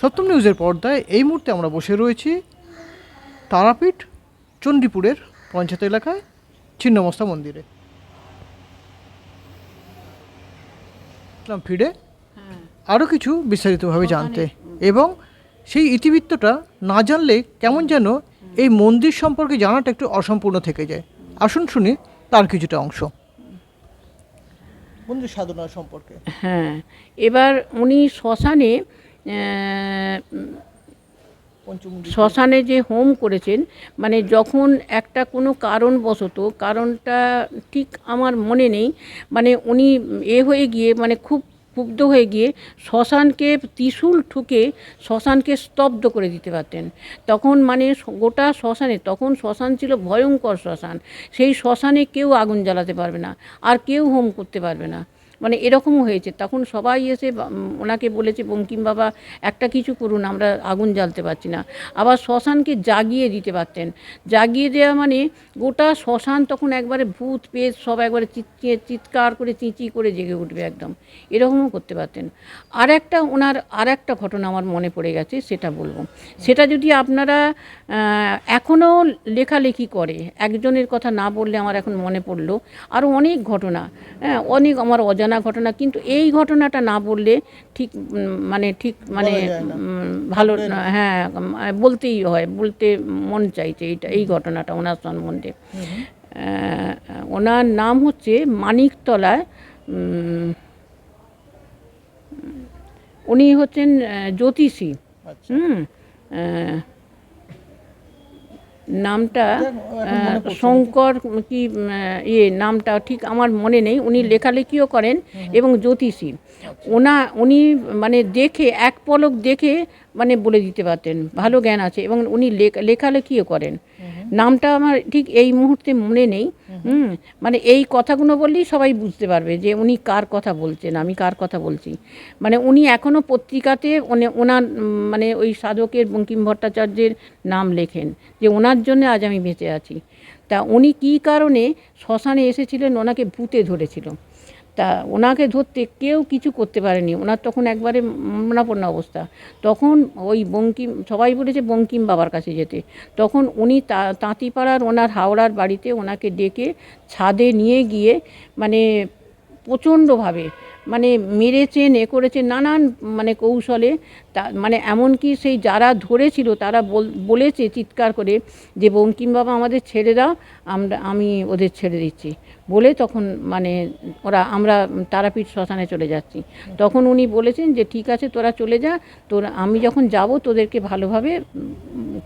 সপ্তম নিউজের পর্দায় এই মুহূর্তে আমরা বসে রয়েছি তারাপীঠ চণ্ডীপুরের পঞ্চায়েত এলাকায় ছিন্নমস্তা মন্দিরে। ফিরে আরও কিছু বিস্তারিতভাবে জানতে। এবং সেই ইতিবৃত্তটা না জানলে কেমন যেন এই মন্দির সম্পর্কে জানাটা একটু অসম্পূর্ণ থেকে যায়। আসুন শুনি তার কিছুটা অংশ। মন্দির সাধনা সম্পর্কে। হ্যাঁ এবার উনি শ্মশানে শ্মশানে যে হোম করেছেন মানে যখন একটা কোনো কারণবশত, কারণটা ঠিক আমার মনে নেই মানে উনি এ হয়ে গিয়ে মানে খুব ক্ষুব্ধ হয়ে গিয়ে শ্মশানকে ত্রিশূল ঠুকে শ্মশানকে স্তব্ধ করে দিতে পারতেন। তখন মানে গোটা শ্মশানে, তখন শ্মশান ছিল ভয়ঙ্কর শ্মশান। সেই শ্মশানে কেউ আগুন জ্বালাতে পারবে না, আর কেউ হোম করতে পারবে না। মানে এরকমও হয়েছে। তখন সবাই এসে ওনাকে বলেছে, বঙ্কিম বাবা, একটা কিছু করুন, আমরা আগুন জ্বালতে পারছি না। আবার শ্মশানকে জাগিয়ে দিতে পারতেন। জাগিয়ে দেওয়া মানে গোটা শ্মশান তখন একবারে ভূত, পেট সব একবারে চিৎকিয়ে চিৎকার করে, চিঁচি করে জেগে উঠবে একদম। এরকমও করতে পারতেন। আর একটা ওনার আর একটা ঘটনা আমার মনে পড়ে গেছে, সেটা বলব। সেটা যদি আপনারা এখনও লেখালেখি করে, একজনের কথা না বললে আমার এখন মনে পড়ল। আরও অনেক ঘটনা হ্যাঁ অনেক আমার অজানা ঘটনা কিন্তু এই ঘটনাটা না বললে ঠিক মানে ঠিক মানে ভালো হ্যাঁ বলতেই হয় বলতে মন চাইছে এইটা এই ঘটনাটা ওনার সম্বন্ধে ওনার নাম হচ্ছে মানিকতলায় উনি হচ্ছেন জ্যোতিষী। আচ্ছা। হুম নামটা। শঙ্কর কি ইয়ে নামটা ঠিক আমার মনে নেই। উনি লেখালেখিও করেন এবং জ্যোতিষী। ওনা উনি মানে দেখে এক পলক দেখে মানে বলে দিতে পারতেন। ভালো জ্ঞান আছে এবং উনি লেখা- লেখালেখিও করেন। নামটা আমার ঠিক এই মুহূর্তে মনে নেই, হুম মানে এই কথাগুলো বললেই সবাই বুঝতে পারবে যে উনি কার কথা বলছেন, আমি কার কথা বলছি। মানে উনি এখনও পত্রিকাতে ওনে- ওনার মানে ওই সাধকের বঙ্কিম ভট্টাচার্যের নাম লেখেন যে ওনার জন্য আজ আমি বেঁচে আছি। তা উনি কী কারণে শ্মশানে এসেছিলেন? ওনাকে ভূতে ধরেছিল। তা ওনাকে ধরতে কেউ কিছু করতে পারেনি। ওনার তখন একবারে মরণাপন্ন অবস্থা। তখন ওই বঙ্কিম সবাই বলেছে বঙ্কিম বাবার কাছে যেতে। তখন উনি তাঁতিপাড়ার ওনার হাওড়ার বাড়িতে ওনাকে ডেকে ছাদে নিয়ে গিয়ে মানে প্রচণ্ডভাবে মানে মেরেছেন, এ করেছেন, নানান মানে কৌশলে তা মানে এমনকি সেই যারা ধরেছিল তারা বল- বলেছে চিৎকার করে যে বঙ্কিম বাবা আমাদের ছেড়ে দাও, আমরা, আমি ওদের ছেড়ে দিচ্ছি। বলে তখন মানে ওরা আমরা তারাপীঠ শ্মশানে চলে যাচ্ছি। তখন উনি বলেছেন যে ঠিক আছে তোরা চলে যা তোরা আমি যখন যাব তোদেরকে ভালোভাবে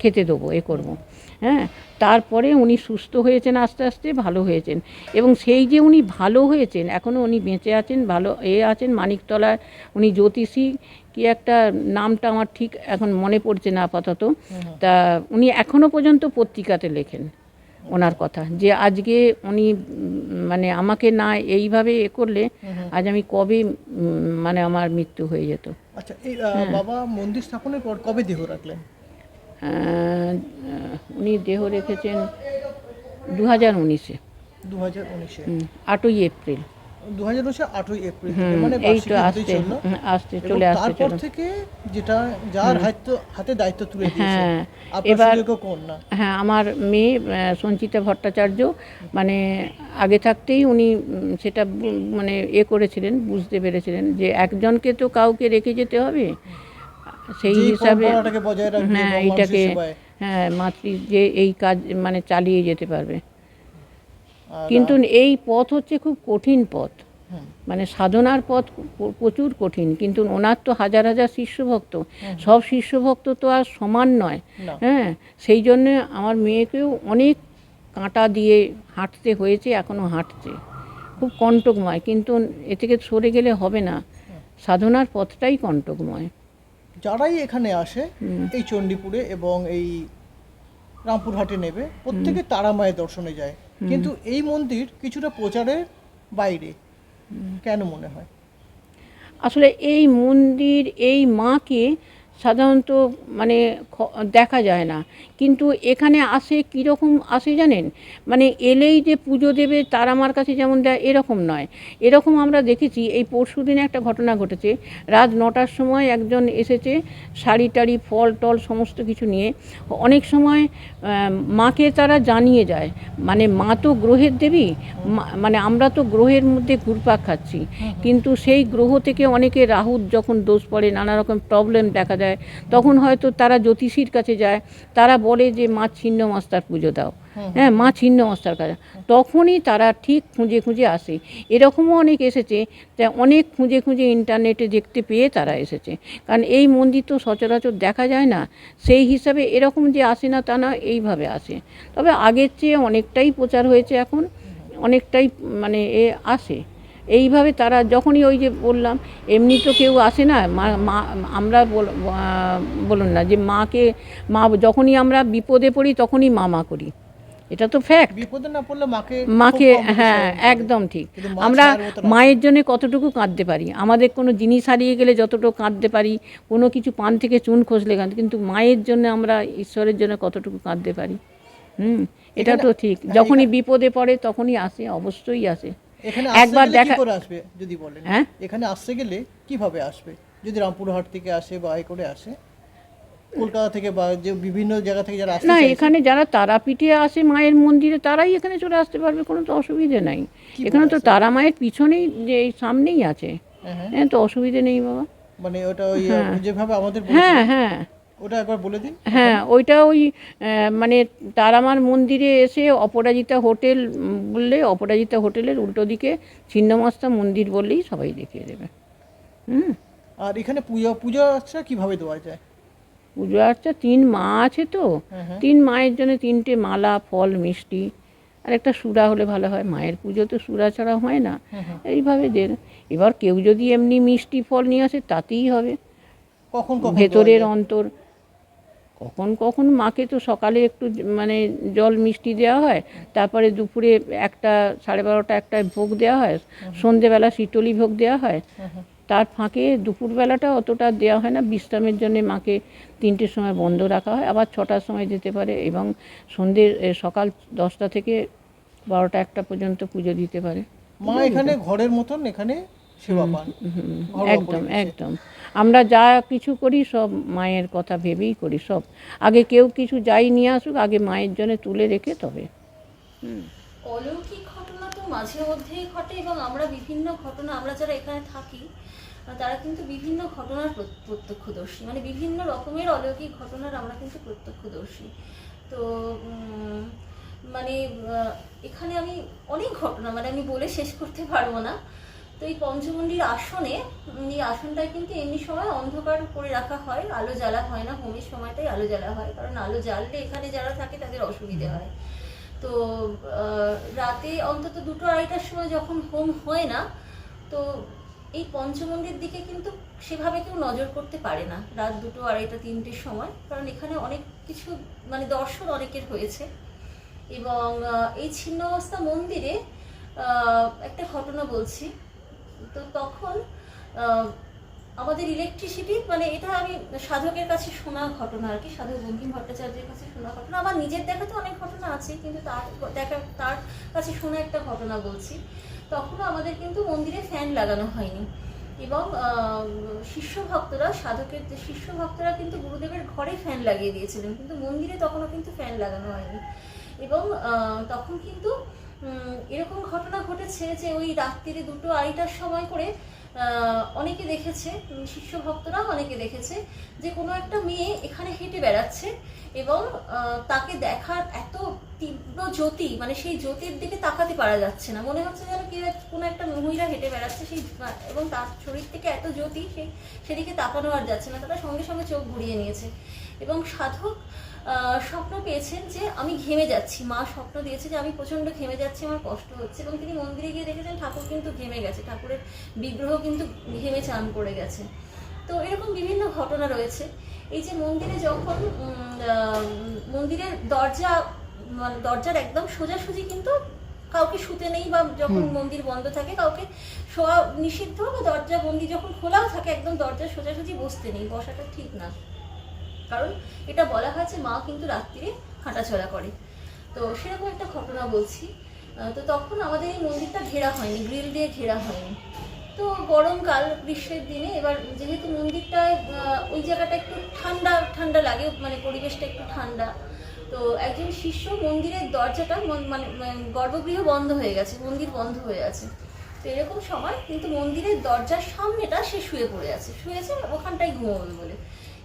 খেতে দেবো এ করব। হ্যাঁ তারপরে উনি সুস্থ হয়েছেন আস্তে আস্তে ভালো হয়েছেন। এবং সেই যে উনি ভালো হয়েছেন এখনও উনি বেঁচে আছেন ভালো এ আছেন মানিকতলায় উনি জ্যোতিষী কি একটা নামটা আমার ঠিক এখন মনে পড়ছে না আপাতত। তা উনি এখনও পর্যন্ত পত্রিকাতে লেখেন। ওনার কথা। যে আজকে উনি মানে আমাকে না এইভাবে এ করলে আজ আমি কবে মানে আমার মৃত্যু হয়ে যেত। আচ্ছা এই বাবা মন্দির স্থাপনের পর কবে দেহ রাখলেন? উনি দেহ রেখেছেন দু হাজার উনিশে। দু হাজার উনিশে আটই এপ্রিল। দু হাজার উনিশে আটই এপ্রিল মানে বার্ষিকী আসতে। আসতে চলে আসতে তারপর থেকে যেটা যার হাতে হাতে দায়িত্ব তুলে দিয়েছে হ্যাঁ, এবার- কন্যা হ্যাঁ আমার মেয়ে সঞ্চিতা ভট্টাচার্য মানে আগে থাকতেই উনি সেটা মানে এ করেছিলেন বুঝতে পেরেছিলেন যে একজনকে তো কাউকে রেখে যেতে হবে। সেই হিসাবে হ্যাঁ এইটাকে হ্যাঁ মাতৃ যে এই কাজ মানে চালিয়ে যেতে পারবে। কিন্তু এই পথ হচ্ছে খুব কঠিন পথ। মানে সাধনার পথ প্রচুর কঠিন কিন্তু ওনার তো হাজার হাজার শিষ্যভক্ত। সব শিষ্যভক্ত তো আর সমান নয়। হ্যাঁ সেই জন্য আমার মেয়েকেও অনেক কাঁটা দিয়ে হাঁটতে হয়েছে এখনও হাঁটছে। খুব কণ্টকময় কিন্তু এ থেকে সরে গেলে হবে না। সাধনার পথটাই কণ্টকময়। যারাই এখানে আসে এই চণ্ডীপুরে এবং এই রামপুরহাটে নেবে প্রত্যেকে তারা মায়ের দর্শনে যায়। কিন্তু এই মন্দির কিছুটা প্রচারের বাইরে কেন মনে হয়? আসলে এই মন্দির এই মাকে সাধারণত মানে দেখা যায় না। কিন্তু এখানে আসে কীরকম আসে জানেন? মানে এলেই যে পুজো দেবে তার আমার কাছে যেমন দেয় এরকম নয়। এরকম আমরা দেখেছি এই পরশু দিনে একটা ঘটনা ঘটেছে। রাত নটার সময় একজন এসেছে শাড়ি টাড়ি ফল টল সমস্ত কিছু নিয়ে। অনেক সময় মাকে তারা জানিয়ে যায়। মানে মা তো গ্রহের দেবী মা- মানে আমরা তো গ্রহের মধ্যে ঘুরপাক খাচ্ছি। কিন্তু সেই গ্রহ থেকে অনেকে রাহুর যখন দোষ পড়ে নানা রকম প্রবলেম দেখা যায় তখন হয়তো তারা জ্যোতিষীর কাছে যায় তারা বলে যে মা ছিন্ন মাস্টার পুজো দাও। হ্যাঁ মা ছিন্ন মাস্টার কাছে। তখনই তারা ঠিক খুঁজে খুঁজে আসে। এরকমও অনেক এসেছে তা অনেক খুঁজে খুঁজে ইন্টারনেটে দেখতে পেয়ে তারা এসেছে। কারণ এই মন্দির তো সচরাচর দেখা যায় না। সেই হিসাবে এরকম যে আসে না তা না, এইভাবে আসে। তবে আগের চেয়ে অনেকটাই প্রচার হয়েছে এখন। অনেকটাই মানে এ আসে। এইভাবে তারা যখনই ওই যে বললাম, এমনি তো কেউ আসে না। মা আমরা বল- বলুন না যে মাকে, মা, যখনই আমরা বিপদে পড়ি তখনই মা মা করি। এটা তো ফ্যাক্ট বিপদে না পড়লে মাকে মাকে হ্যাঁ। একদম ঠিক। আমরা। মায়ের জন্য কতটুকু কাঁদতে পারি? আমাদের কোনো জিনিস হারিয়ে গেলে যতটুকু কাঁদতে পারি কোনো কিছু পান থেকে চুন খসলে কাঁদ কিন্তু মায়ের জন্য আমরা ঈশ্বরের জন্য কতটুকু কাঁদতে পারি? হুম এটা তো ঠিক। হ্যাঁ, যখনই বিপদে পড়ে তখনই আসে অবশ্যই আসে। একবার দেখা আসবে যদি বলেন? হ্যাঁ? এখানে আসতে গেলে কীভাবে আসবে? যদি রামপুরহাট থেকে আসে বা করে আসে? কলকাতা থেকে বা যে বিভিন্ন জায়গা থেকে যারা না এখানে যারা তারাপীঠে আসে মায়ের মন্দিরে তারাই এখানে চলে আসতে পারবে কোনো তো অসুবিধে নাই। এখানে তো তারা মায়ের পিছনেই যে সামনেই আছে। হ্যাঁ, হ্যাঁ। হ্যাঁ তো অসুবিধে নেই বাবা। মানে ওটা ওই যেভাবে আমাদের হ্যাঁ হ্যাঁ। ওটা একবার বলে দিন। হ্যাঁ ওইটা ওই মানে তারামার মন্দিরে এসে অপরাজিতা হোটেল বললে অপরাজিতা হোটেলের উল্টো দিকে ছিন্নমস্তা মন্দির বললেই সবাই দেখিয়ে দেবে। হুম। আর এখানে পূজা পূজা আচ্ছা কীভাবে দেওয়া যায়? পুজো আর্চা তিন মা আছে তো। তিন মায়ের জন্য তিনটে মালা ফল মিষ্টি। আর একটা সুরা হলে ভালো হয় মায়ের পুজো তো সুরা ছাড়া হয় না। এইভাবে দেন এবার কেউ যদি এমনি মিষ্টি ফল নিয়ে আসে তাতেই হবে। কখন কখন ভেতরের অন্তর। কখন কখন মাকে তো সকালে একটু মানে জল মিষ্টি দেওয়া হয় তারপরে দুপুরে একটা সাড়ে বারোটা একটায় ভোগ দেওয়া হয় সন্ধেবেলা শীতলি ভোগ দেওয়া হয়। তার ফাঁকে দুপুরবেলাটা অতটা দেওয়া হয় না। বিশ্রামের জন্য মাকে তিনটের সময় বন্ধ রাখা হয়। আবার ছটার সময় যেতে পারে এবং সন্ধ্যে সকাল দশটা থেকে বারোটা একটা পর্যন্ত পুজো দিতে পারে। মা এখানে ঘরের মতন এখানে সেবা পান। একদম একদম। আমরা যা কিছু করি সব মায়ের কথা ভেবেই করি সব। আগে কেউ কিছু যাই নিয়ে আসুক আগে মায়ের জন্য তুলে রেখে তবে। অলৌকিক ঘটনা তো মাঝে মধ্যেই ঘটে এবং আমরা বিভিন্ন ঘটনা, আমরা যারা এখানে থাকি তারা কিন্তু বিভিন্ন ঘটনার প্রত্যক্ষদর্শী। মানে বিভিন্ন রকমের অলৌকিক ঘটনার আমরা কিন্তু প্রত্যক্ষদর্শী। তো মানে এখানে আমি অনেক ঘটনা মানে আমি বলে শেষ করতে পারব না। তো এই পঞ্চমন্ডির আসনে এই আসনটায় কিন্তু এমনি সময় অন্ধকার করে রাখা হয়, আলো জ্বালা হয় না, হোমের সময়টাই আলো জ্বালা হয়, কারণ আলো জ্বাললে এখানে যারা থাকে তাদের অসুবিধে হয়। তো রাতে অন্তত দুটো আড়াইটার সময় যখন হোম হয় না, তো এই পঞ্চমন্ডির দিকে কিন্তু সেভাবে কেউ নজর করতে পারে না, রাত দুটো আড়াইটা তিনটের সময়। কারণ এখানে অনেক কিছু মানে দর্শন অনেকের হয়েছে। এবং এই ছিন্নমস্তা মন্দিরে একটা ঘটনা বলছি। তো তখন আমাদের ইলেকট্রিসিটি মানে এটা আমি সাধকের কাছে শোনা ঘটনা আর কি, সাধক বঙ্কিম ভট্টাচার্যের কাছে শোনা ঘটনা। আমার নিজের দেখা তো অনেক ঘটনা আছে, কিন্তু তার দেখা, তার কাছে শোনা একটা ঘটনা বলছি। তখনও আমাদের কিন্তু মন্দিরে ফ্যান লাগানো হয়নি। এবং শিষ্য ভক্তরা, সাধকের শিষ্য ভক্তরা কিন্তু গুরুদেবের ঘরে ফ্যান লাগিয়ে দিয়েছিলেন, কিন্তু মন্দিরে তখনও কিন্তু ফ্যান লাগানো হয়নি। এবং তখন কিন্তু এরকম ঘটনা ঘটেছে যে ওই রাত্রিরে দুটো আড়াইটার সময় করে অনেকে দেখেছে শিষ্য ভক্তরা অনেকে দেখেছে যে কোনো একটা মেয়ে এখানে হেঁটে বেড়াচ্ছে এবং তাকে দেখার এত তীব্র জ্যোতি মানে সেই জ্যোতির দিকে তাকাতে পারা যাচ্ছে না। মনে হচ্ছে যেন কেউ কোনো একটা মহিলা হেঁটে বেড়াচ্ছে সেই, এবং তার শরীর থেকে এত জ্যোতি সেই সেদিকে তাকানো আর যাচ্ছে না। তারা সঙ্গে সঙ্গে চোখ ঘুরিয়ে নিয়েছে। এবং সাধক স্বপ্ন পেয়েছেন যে আমি ঘেমে যাচ্ছি। মা স্বপ্ন দিয়েছে যে আমি প্রচণ্ড ঘেমে যাচ্ছি আমার কষ্ট হচ্ছে এবং তিনি মন্দিরে গিয়ে দেখেছেন ঠাকুর কিন্তু ঘেমে গেছে। ঠাকুরের বিগ্রহ কিন্তু ঘেমে চান করে গেছে। তো এরকম বিভিন্ন ঘটনা রয়েছে। এই যে মন্দিরে যখন মন্দিরের দরজা মানে দরজার একদম সোজাসুজি কিন্তু কাউকে শুতে নেই বা যখন মন্দির বন্ধ থাকে কাউকে শোয়া নিষিদ্ধ বা দরজা বন্দি যখন খোলাও থাকে একদম দরজা সোজাসুজি বসতে নেই বসাটা ঠিক না। কারণ এটা বলা হয়েছে মা কিন্তু রাত্রিরে হাঁটাচলা করে। তো সেরকম একটা ঘটনা বলছি। তো তখন আমাদের এই মন্দিরটা ঘেরা হয়নি, গ্রিল দিয়ে ঘেরা হয়নি। তো গরমকাল, গ্রীষ্মের দিনে এবার যেহেতু মন্দিরটায় ওই জায়গাটা একটু ঠান্ডা ঠান্ডা লাগে মানে পরিবেশটা একটু ঠান্ডা। তো একজন শিষ্য মন্দিরের দরজাটা মন- মানে মানে গর্ভগৃহ বন্ধ হয়ে গেছে, মন্দির বন্ধ হয়ে আছে। তো এরকম সময় কিন্তু মন্দিরের দরজার সামনেটা সে শুয়ে পড়ে আছে। শুয়েছে ওখানটায় ঘুমোবে বলে।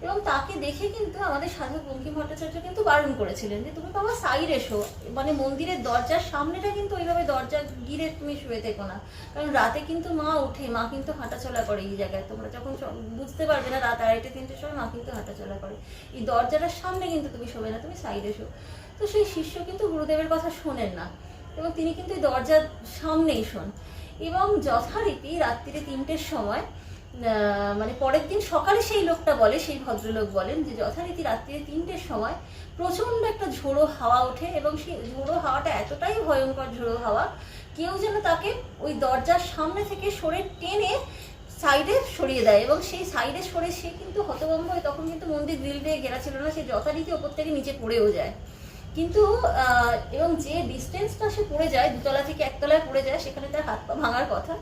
এবং তাকে দেখে কিন্তু আমাদের সাধক বঙ্কিম ভট্টাচার্য কিন্তু বারণ করেছিলেন যে, তুমি বাবা সাইড এসো। মানে মন্দিরের দরজার সামনেটা কিন্তু ওইভাবে দরজা গিরে তুমি শুয়ে থেকো না। কারণ রাতে কিন্তু মা ওঠে, মা কিন্তু হাঁটাচলা করে এই জায়গায়। তোমরা যখন বুঝতে পারবে না রাত আড়াইটে, তিনটের সময় মা কিন্তু হাঁটাচলা করে। এই দরজাটার সামনে কিন্তু তুমি শোবে না, তুমি সাইড এসো। তো সেই শিষ্য কিন্তু গুরুদেবের কথা শোনেন না এবং তিনি কিন্তু এই দরজার সামনেই শোন। এবং যথারীতি রাত্রিরে তিনটের সময় মানে পরের দিন সকালে সেই লোকটা বলে, সেই ভদ্রলোক বলেন যে যথারীতি রাত্রিরে তিনটের সময় প্রচণ্ড একটা ঝোড়ো হাওয়া ওঠে এবং সেই ঝোড়ো হাওয়াটা এতটাই ভয়ঙ্কর ঝোড়ো হাওয়া, কেউ যেন তাকে ওই দরজার সামনে থেকে সরে টেনে সাইডে সরিয়ে দেয় এবং সেই সাইডে সরে সে কিন্তু হতভম্ব হয়ে তখন কিন্তু মন্দির গ্রিল দিয়ে ঘেরা ছিল না, সে যথারীতি ওপর থেকে নিচে পড়েও যায়। কিন্তু এবং যে ডিস্টেন্সটা সে পড়ে যায়, দুতলা থেকে একতলায় পড়ে যায়, সেখানে তার হাত পা ভাঙার কথা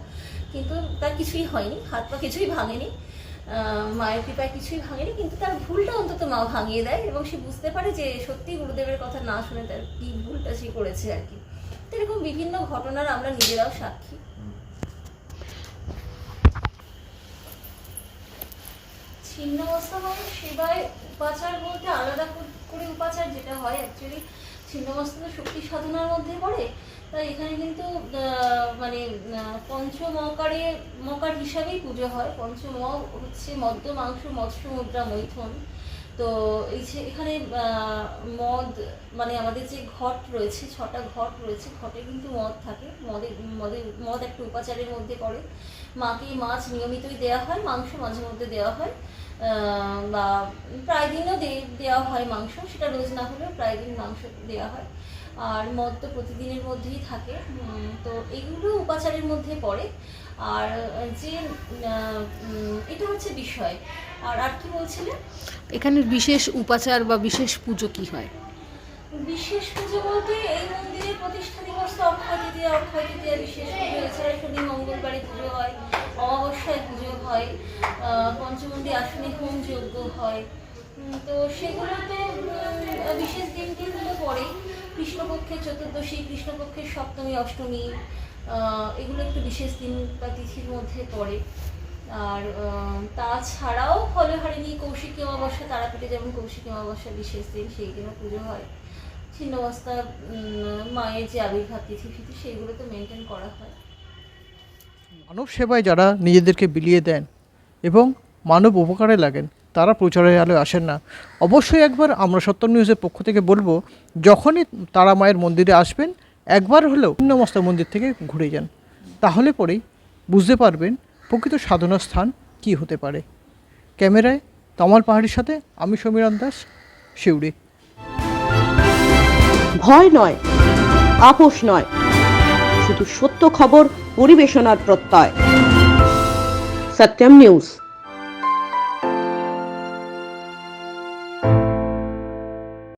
কিন্তু তার কিছুই হয়নি, হাত পা কিছুই ভাঙেনি মায়ের কৃপায় কিছুই ভাঙেনি, কিন্তু তার ভুলটা অন্তত মা ভাঙিয়ে দেয় এবং সে বুঝতে পারে যে সত্যি গুরুদেবের কথা না শুনে তার কি ভুলটা সে করেছে আর কি। এরকম বিভিন্ন ঘটনার আমরা নিজেরাও সাক্ষী। ছিন্নমস্তা মানে সেবায় উপাচার বলতে আলাদা করে উপাচার যেটা হয় অ্যাকচুয়ালি ছিন্নমস্তা তো শক্তি সাধনার মধ্যে পড়ে। তাই এখানে কিন্তু মানে আহ, পঞ্চ মকারে হিসাবেই পুজো হয়। পঞ্চ ম হচ্ছে মদ্য মাংস মৎস্য মুদ্রা মৈথুন। তো এই যে এখানে মদ মানে আমাদের যে ঘট রয়েছে ছটা ঘট রয়েছে ঘটে কিন্তু মদ থাকে। মদে মদে মদ একটা উপাচারের মধ্যে পড়ে। মাকে মাছ নিয়মিতই দেওয়া হয় মাংস মাঝে মধ্যে দেওয়া হয়। বা প্রায় দিনও দেওয়া হয় মাংস। সেটা রোজ না হলেও প্রায় দিন মাংস দেওয়া হয়। আর মদ তো প্রতিদিনের মধ্যেই থাকে। তো এগুলো উপাচারের মধ্যে পড়ে। আর যে এটা হচ্ছে বিষয়। আর আর কি বলছিলেন এখানে বিশেষ উপাচার বা বিশেষ পুজো কি হয়? বিশেষ পুজো বলতে এই মন্দিরের প্রতিষ্ঠা দিবস তো অক্ষয় তৃতীয়া অক্ষয় তৃতীয়া বিশেষ পুজো। এছাড়া শনি মঙ্গলবারে পুজো হয় অমাবস্যায় পুজো হয় আহ, পঞ্চমন্ডি আসনে হোম যজ্ঞ হয়। তো সেগুলো তো বিশেষ দিন টিনগুলো পড়ে। কৃষ্ণপক্ষের চতুর্দশী, কৃষ্ণপক্ষের সপ্তমী, অষ্টমী এগুলো একটু বিশেষ দিন বা তিথির মধ্যে পড়ে। আর তাছাড়াও ফলহারিণী কৌশিকী অমাবস্যা, তারাপীঠে যেমন কৌশিকী অমাবস্যা বিশেষ দিন, সেই দিনও পুজো হয়। ছিন্নবস্তা মায়ের যে আবির্ভাব তিথি ফিথি, সেইগুলো তো মেনটেন করা হয়। মানব সেবায় যারা নিজেদেরকে বিলিয়ে দেন এবং মানব উপকারে লাগেন তারা প্রচারের আলোয় আসেন না। অবশ্যই একবার আমরা সত্য নিউজের পক্ষ থেকে বলব, যখনই তারা মায়ের মন্দিরে আসবেন, একবার হলেও মস্তা মন্দির থেকে ঘুরে যান। তাহলে পরেই বুঝতে পারবেন প্রকৃত সাধনা স্থান কী হতে পারে। ক্যামেরায় তমাল পাহাড়ির সাথে আমি সমীরণ দাস শিউড়ি ভয় নয়, আপোষ নয়, শুধু সত্য খবর পরিবেশনার প্রত্যয়। সত্যম নিউজ।